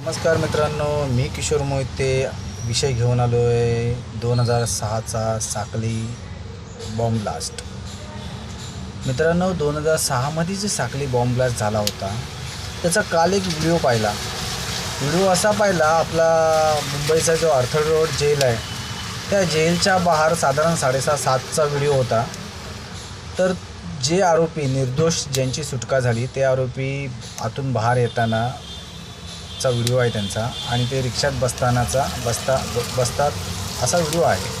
नमस्कार मित्रांनो मी किशोर मोहिते विषय घेऊन आलो आहे दोन हजार सहाचा साखली बॉम्ब ब्लास्ट मित्रांनो दोन हजार सहामध्ये जे साखली बॉम्ब ब्लास्ट झाला होता त्याचा काल एक व्हिडिओ पाहिला. व्हिडिओ असा पाहिला आपला मुंबईचा जो अर्थड रोड जेल आहे त्या जेलच्या बाहेर साधारण साडेसहा सातचा व्हिडिओ होता. तर जे आरोपी निर्दोष ज्यांची सुटका झाली ते आरोपी आतून बाहेर येताना चा व्हिडिओ आहे त्यांचा आणि ते रिक्षात बसतानाचा बसता बसतात असा व्हिडिओ आहे.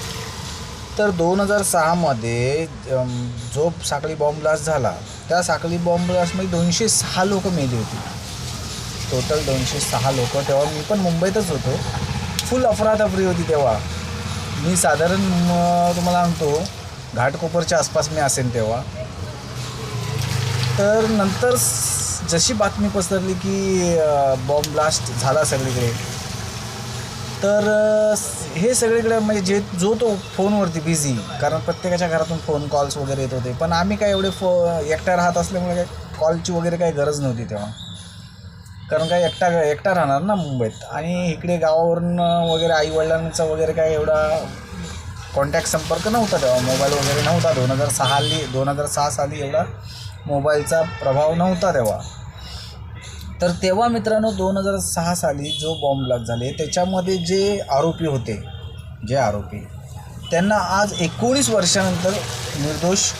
तर दोन हजार सहामध्ये जो साखळी बॉम्ब ब्लास्ट झाला त्या साखळी बॉम्ब ब्लास्टमध्ये दोनशे सहा लोक मेली होती. टोटल दोनशे सहा लोक. तेव्हा मी पण मुंबईतच होतो. फुल अफरातफरी होती तेव्हा. मी साधारण तुम्हाला सांगतो घाटकोपरच्या आसपास मी असेन तेव्हा. तर नंतर जशी बातमी पसरली की बॉम्ब ब्लास्ट झाला सगळीकडे तर हे सगळीकडे म्हणजे जे जो तो फोनवरती बिझी कारण प्रत्येकाच्या घरातून फोन कॉल्स वगैरे येत होते. पण आम्ही काय एवढे फो एकटा राहत असल्यामुळे काय कॉलची वगैरे काही गरज नव्हती तेव्हा. कारण काय एकटा एकटा राहणार ना मुंबईत. आणि इकडे गावावरून वगैरे आईवडिलांचा वगैरे काय एवढा कॉन्टॅक्ट संपर्क नव्हता तेव्हा. मोबाईल वगैरे नव्हता. दोन हजार सहाली दोन हजार सहा साली एवढा मोबाईलचा प्रभाव नव्हता तेव्हा. तर तेव्हा मित्रांनो दोन हजार सहा साली जो बॉम्ब ब्लास्ट झाले त्याच्यामध्ये जे आरोपी होते जे आरोपी त्यांना आज एकोणीस वर्षानंतर निर्दोष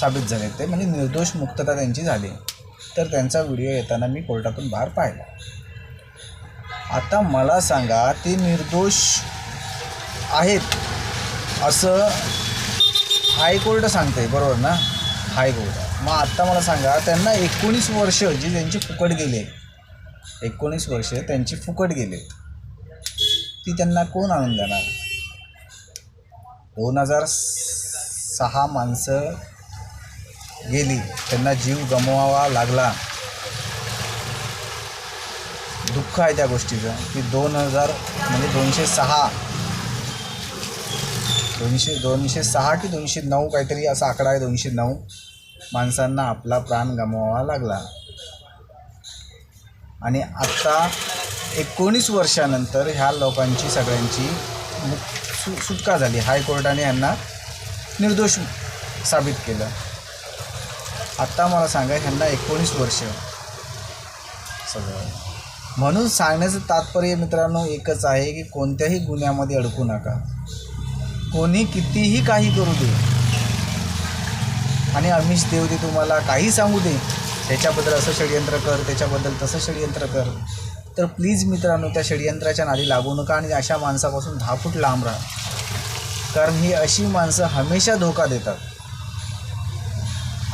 साबित झाले ते म्हणजे निर्दोष मुक्तता त्यांची झाली. तर त्यांचा व्हिडिओ येताना मी कोर्टातून बाहेर पाहिला. आता मला सांगा ते निर्दोष आहेत असं हायकोर्ट सांगते बरोबर ना? हाय हायकोर्ट मग आत्ता मला सांगा त्यांना एकोणीस वर्ष जी त्यांची फुकट गेले एकोणीस वर्ष त्यांची फुकट गेले ती त्यांना कोण आणून देणार? दोन हजार सहा माणसं गेली त्यांना जीव गमवावा लागला. दुःख आहे त्या गोष्टीचं की दोन हजार म्हणजे दोनशे सहा दोनशे दोनशे सहा की दोनशे नऊ काहीतरी असा आकडा आहे दोनशे नऊ. माणसांना आपला प्राण गमवावा लागला. आणि आत्ता एकोणीस वर्षानंतर ह्या लोकांची सगळ्यांची सु सुटका झाली. हायकोर्टाने यांना निर्दोष साबित केलं. आत्ता मला सांगा ह्यांना एकोणीस वर्ष. सगळं. म्हणून सांगण्याचं तात्पर्य मित्रांनो एकच आहे की कोणत्याही गुन्ह्यामध्ये अडकू नका. कोणी कितीही काही करू दे आणि अमिष देव दे तुम्हाला काही सांगू दे त्याच्याबद्दल असं षडयंत्र कर त्याच्याबद्दल तसं षडयंत्र कर. तर प्लीज मित्रांनो त्या षडयंत्राच्या नादी लागू नका आणि अशा माणसापासून दहा फूट लांब राहा. कारण ही अशी माणसं हमेशा धोका देतात.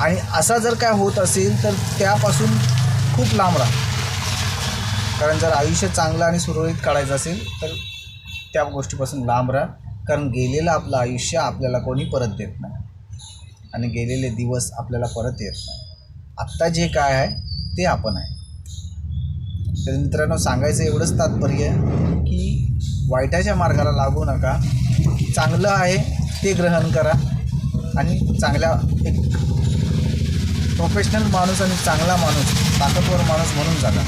आणि असा जर काय होत असेल तर त्यापासून खूप लांब राहा. कारण जर आयुष्य चांगलं आणि सुरळीत काढायचं असेल तर त्या गोष्टीपासून लांब राहा. कारण गेलेलं आपलं आयुष्य आपल्याला कोणी परत देत नाही. आणि गेलेले दिवस आपल्याला परत येत नाही. आत्ता जे काय आहे ते आपण आहे. तर मित्रांनो सांगायचं एवढंच तात्पर्य की वाईटाच्या मार्गाला लागू नका. चांगलं आहे ते ग्रहण करा. आणि चांगल्या एक प्रोफेशनल माणूस आणि चांगला माणूस ताकदवर माणूस म्हणून जागा.